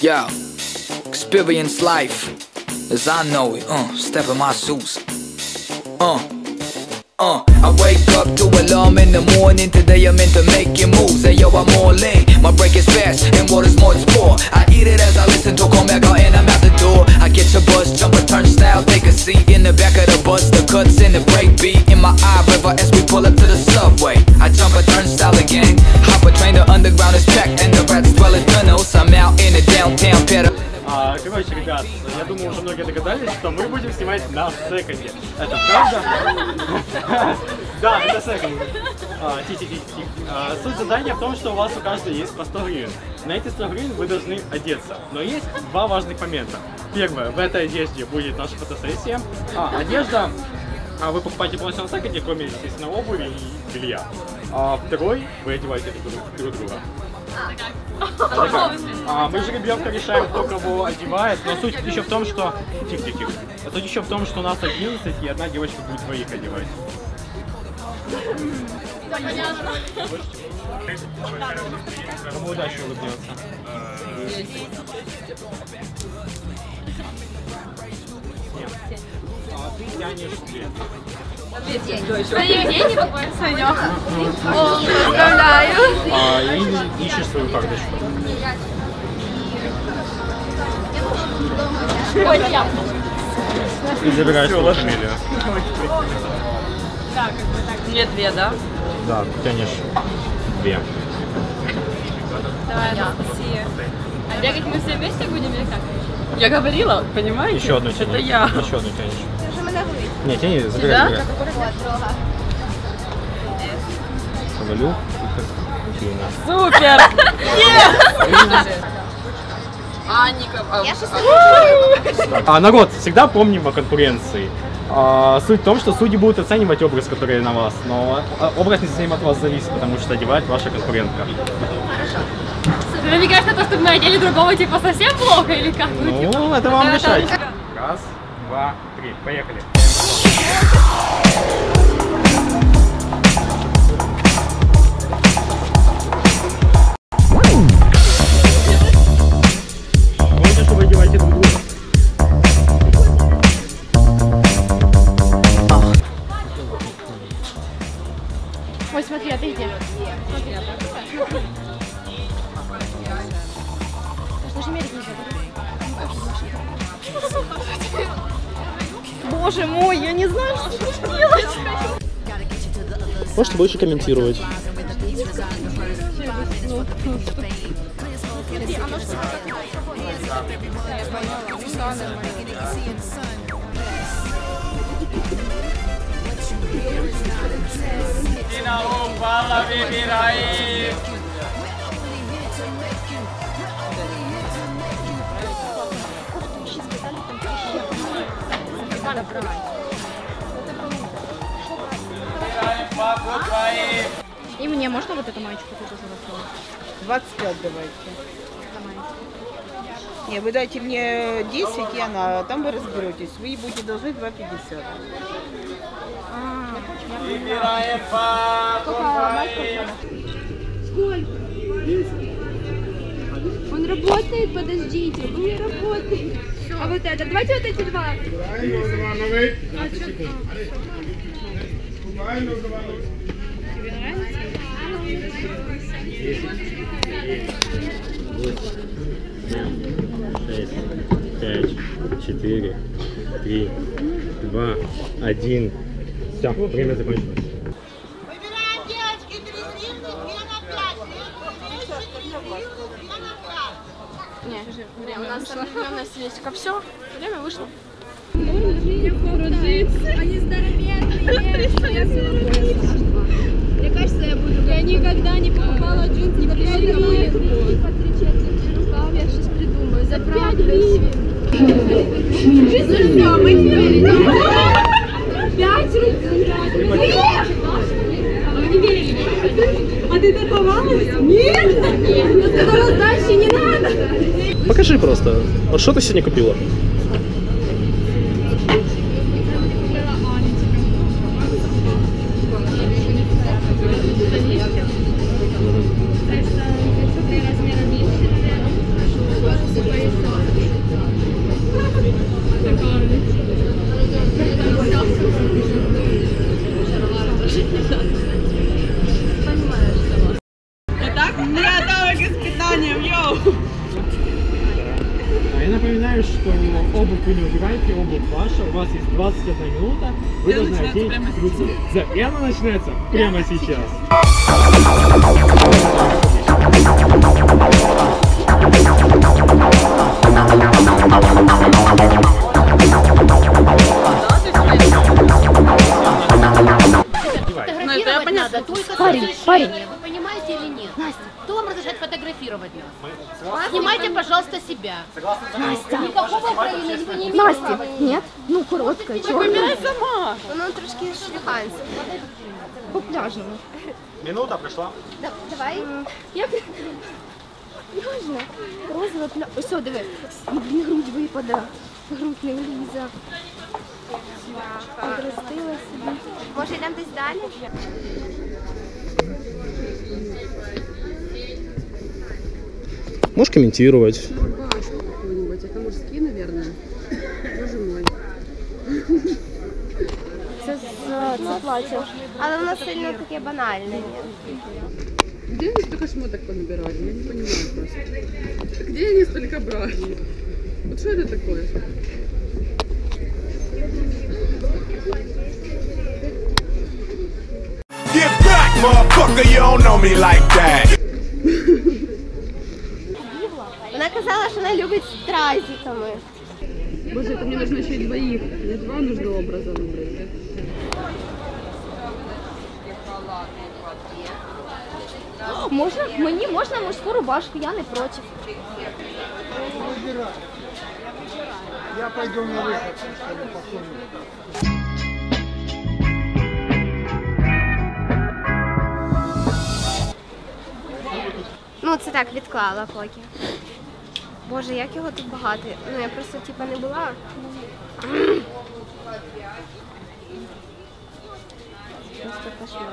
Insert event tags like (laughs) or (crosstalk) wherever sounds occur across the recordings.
Yo, experience life as I know it. Uh, step in my shoes. Uh. Uh, I wake up to alarm in the morning. Today I'm into making moves. Hey yo, I'm all in. My break is fast, and what is more, it's more. I eat it as I listen to Comega, and I'm out the door. I get your bus, jump a turnstile, take a seat in the back of the bus. The cuts in the break beat in my eye river as we pull up короче, ребят, я думаю, уже многие догадались, что мы будем снимать на секонде. Это правда? (laughs) Да, это секонд. А. А, Суть задания в том, что у вас у каждого есть по 100 гривен. На эти 100 гривен вы должны одеться. Но есть два важных момента. Первое, в этой одежде будет наша фотосессия. А, одежда а, вы покупаете полностью на секонде, кроме, естественно, обуви и белья. А второй, вы одеваете друг друга. А, мы жеребьевка решаем, кто кого одевает, но суть еще в том, что... Тихо-тихо. Суть еще в том, что у нас 11, и одна девочка будет двоих одевать. Кому удачи улыбнется. Нет. А ты тянешь две. Санек. О, поздравляю. А, и ищешь свою карточку. И забираешь свою фамилию. Мне две, да? Да, тянешь две. Давай, Анастасия. А бегать мы все вместе будем или как? Я говорила, понимаете? Еще одну тяни. Это я. Еще одну тянешь. Не, тяни, забирай, Да? забирай. И Катерина. Супер! (laughs) (laughs) Анника. а, А, народ, всегда помним о конкуренции. А, суть в том, что судьи будут оценивать образ, который на вас, но а, образ не совсем от вас зависит, потому что одевает ваша конкурентка. Супер. Мне кажется, то, что мы одели другого, типа, совсем плохо или как? Ну, это вам решать. Раз, два, три, поехали. Помните, что вы одеваете друг друга? Ой, смотри, отойди. Боже мой, я не знаю, что. Можете больше комментировать. И мне можно вот эту маечку тоже золотую? 25 давайте. Не, вы дайте мне 10, и она, а там вы разберетесь. Вы будете должны 2,50. Он работает, подождите, он не работает. А вот это, давайте вот эти два. А чё- Тебе нравится? шесть, пять, четыре, три, два, один. Все, время закончилось. Выбираем девочки, три гривны, две на пять. Три гривны, две на пять. Не, время у нас определенная стилистика. Все, время вышло. Они здоровенные. Мне кажется, я буду... Я никогда не покупала джинсы за 5 гривен. По три четверти рукав, я сейчас придумаю. За 5 гривен. Жизнь мы теперь идем. 5 рублей. А не верили? А ты торговалась? Нет. Нет. Сказала, дальше не надо. Покажи просто. Вот что ты сегодня купила? Готова к испытаниям, йоу! А Я напоминаю, что обувь вы не убираете, обувь ваша, у вас есть 21 минута, вы должны одеть трусы. И она начинается прямо сейчас. Парень, парень. Вы понимаете или нет? Настя, кто вам разрешает фотографировать нас? Снимайте, пожалуйста, себя. Настя. Никакого Украины вы не имеете Настя, права. нет? Ну, коротка, чорна. Воно трошки шліханське. По пляжному. Минута пришла. Давай. Як? Можна? Розова пля... Ось, о, диви. Блін, грудь випаде. Грудь не влізе. Одростила собі. Може йдемо десь далі? Можешь комментировать? Это мужские, наверное. Боже мой. Це, з- це плаття. Але воно сильно таке банальне. Где они столько шмоток понабирали? Я не понимаю просто. Где они столько брали? Вот что это такое? Get back, motherfucker, you don't know me like that. Казала, що вона любить з тразиками. Боже, это мне нужно еще и двоих. Мне два нужно образа выбрать. Можна, мені можна мужську рубашку, я не проти. Ну, це так, відклала поки. Боже, як його тут багато. Ну, я просто типа не була. Просто кошмар.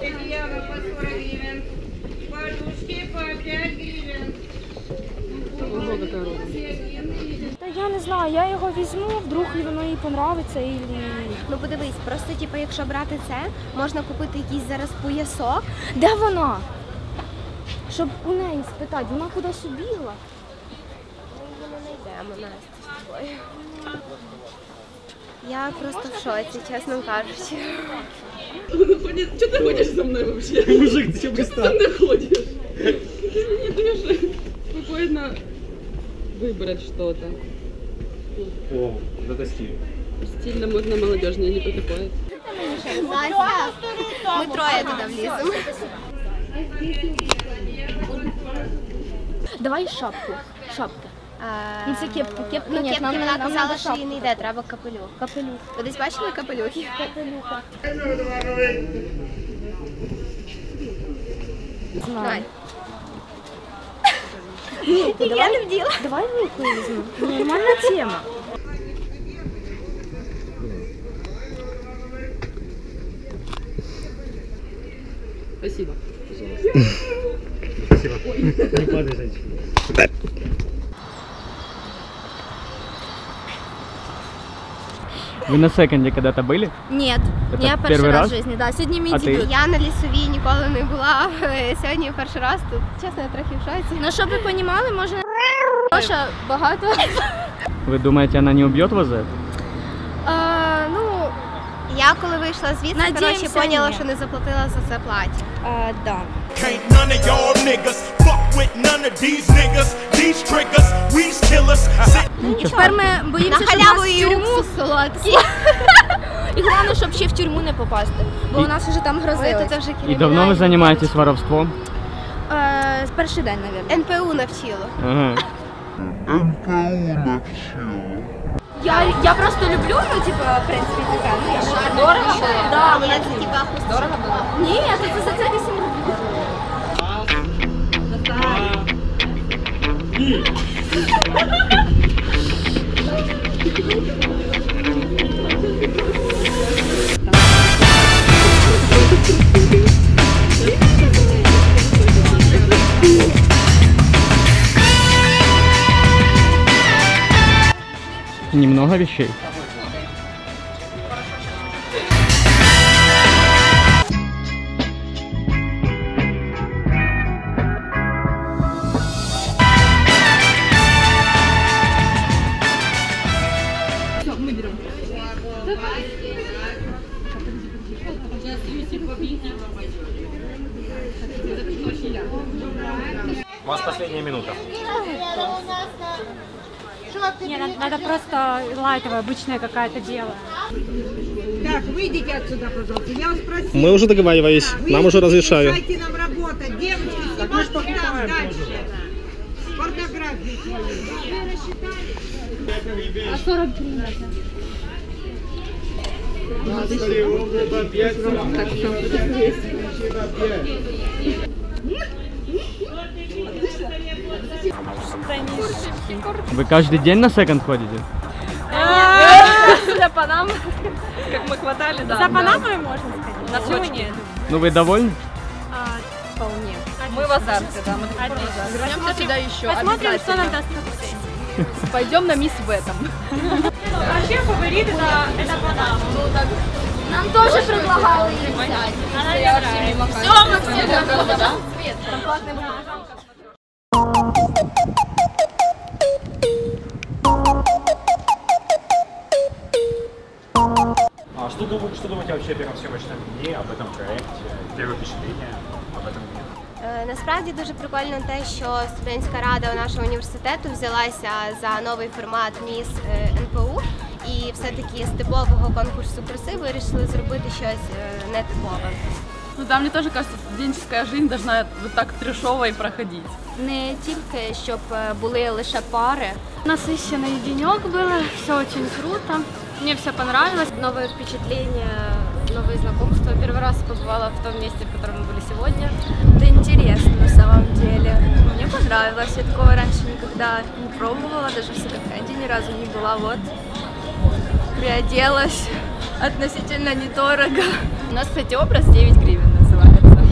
Ильяна по 40 гривен. Подушки по 5 гривен. Ого, какая роза Та я не знаю, я його візьму, вдруг воно їй понравиться і... Ну подивись, просто типу, якщо брати це, можна купити якийсь зараз поясок. Де вона? Щоб у неї спитати, вона кудись убігла. Ми не знайдемо Настя з тобою. Я просто в шоці, чесно кажучи. Что ты ходишь со мной вообще? Мужик, ты что пристал? Ты ходишь? Ты не даешь спокойно выбрать что-то. О, вот это стиль. Стильно, модно, молодежно, не про такое. Настя, ми троє туди вліземо. Давай шапку. Шапка. Ну, це кепка. Кепка Ну, ні, кепка нам, вона нам казала, що їй не йде, треба капелюх. Капелюх. Ви десь бачили капелюхи? Знаю. Я не вділа. Давай вилку візьму. Нормальна тема. Спасибо. Спасибо. Не падай, женщина. Вы на секонде когда-то были? Ні, Это я перший первый раз раз? в житті. Да, сьогодні мій А ти? дебют. Я на лісовій ніколи не була. (laughs) Сьогодні перший раз тут. Чесно, я трохи в шоці. Ну, щоб ви розуміли, можна... Гоша багато. (laughs) Вы думаете, она не убьет вас за это? А, ну, я коли вийшла звідси, Надіємося, коротше, поняла, ні. що не заплатила за це плаття. А, да. Can't none of y'all niggas fuck with none of these niggas. These triggers, we killers. Sit Тепер ми боїмося, що нас в і тюрму... солодкий. (laughs) І головне, щоб ще в тюрму не попасти. Бо у нас вже там грозили. тут вже И давно кримінальні. занимаетесь воровством? Е, з перший день, мабуть. НПУ навчило. Ага. Я, я просто люблю, ну, типа, в принципі, така, ну, я ж дорого було. Да, Вона це типа дорого було. Ні, це за це 8 Немного вещей. У вас последняя минута. Не, надо, надо просто лайтовое, обычное какая-то дело. Так, выйдите отсюда, пожалуйста. Я вас просила. Мы уже договаривались, нам уже разрешаю. Дайте нам работать. Девочки, снимайте там дальше. Фотографии А 43 надо. Вы каждый день на секонд ходите? За Панаму. Как мы хватали, да. За Панамой можно сходить. На нет? Ну вы довольны? А, Вполне. Мы в азарте, да, мы. Вернемся сюда еще. Посмотрим, что нам даст фотосессия. Пойдем на мисс в этом. Вообще фаворит это, это Панама. Нам тоже предлагали її взяти. Она нравится. Все, мы все готовы, да? Классный А что, думаете, что думаете вообще о первом съемочном дне, об этом проекте, первое впечатление об этом дне? Е, Насправді дуже прикольно те, що студентська рада нашого університету взялася за новий формат міс е, НПУ і все-таки з типового конкурсу краси вирішили зробити щось е, нетипове. Ну да, мне тоже кажется, студенческая жизнь должна вот так трешово и проходить. Не тільки щоб е, були лише пари. Насыщенный денек было, все очень круто. Мне все понравилось. Новое впечатление, новые знакомства. Первый раз побывала в том месте, в котором мы были сегодня. Это интересно на самом деле. Мне понравилось. Я такого раньше никогда не пробовала, даже в секонд-хенде ни разу не была. Вот приоделась относительно недорого. У нас, кстати, образ 9 гривен называется.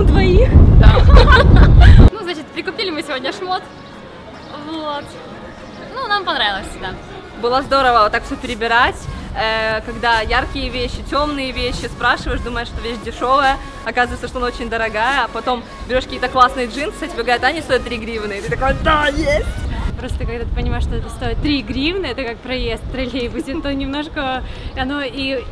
У двоих? Да. Ну, значит, прикупили мы сегодня шмот. Вот. Ну, нам понравилось, да. Было здорово вот так все перебирать. э, Когда яркие вещи, темные вещи, спрашиваешь, думаешь, что вещь дешевая, оказывается, что она очень дорогая, а потом берешь какие-то классные джинсы, тебе говорят, они стоят 3 гривны, и ты такой, да, есть! Просто когда ты понимаешь, что это стоит 3 гривны, это как проезд в троллейбусе, то немножко оно и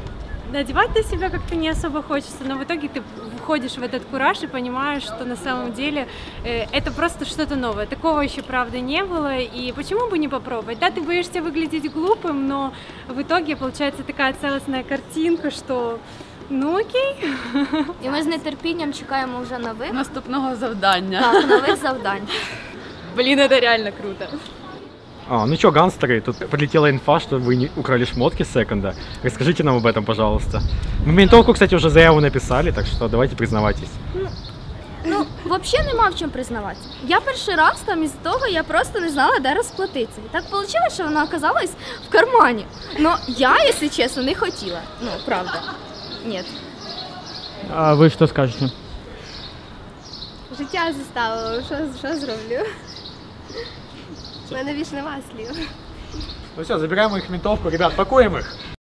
надевать на себя как-то не особо хочется, но в итоге ты входишь в этот кураж и понимаешь, что на самом деле э, это просто что-то новое. Такого еще, правда, не было, и почему бы не попробовать? Да, ты боишься выглядеть глупым, но в итоге получается такая целостная картинка, что ну окей. І ми з нетерпінням чекаємо вже нових, Наступного завдання. так, нових завдань. Блин, это реально круто. А, ну что, гангстеры, тут прилетела инфа, что вы не украли шмотки с секонда. Расскажите нам об этом, пожалуйста. Мы ментовку, кстати, уже заяву написали, так что давайте признавайтесь. Ну, взагалі нема в чому признаватися. Я перший раз там із того я просто не знала, де розплатитися. І так вийшло, що вона оказалась в кармані. Ну, я, якщо чесно, не хотіла. Ну, правда. Ні. А вы что скажете? Життя заставило, що, що зроблю? У мене більш нема слів. Ну все, забираем их в ментовку. Ребят, пакуем их.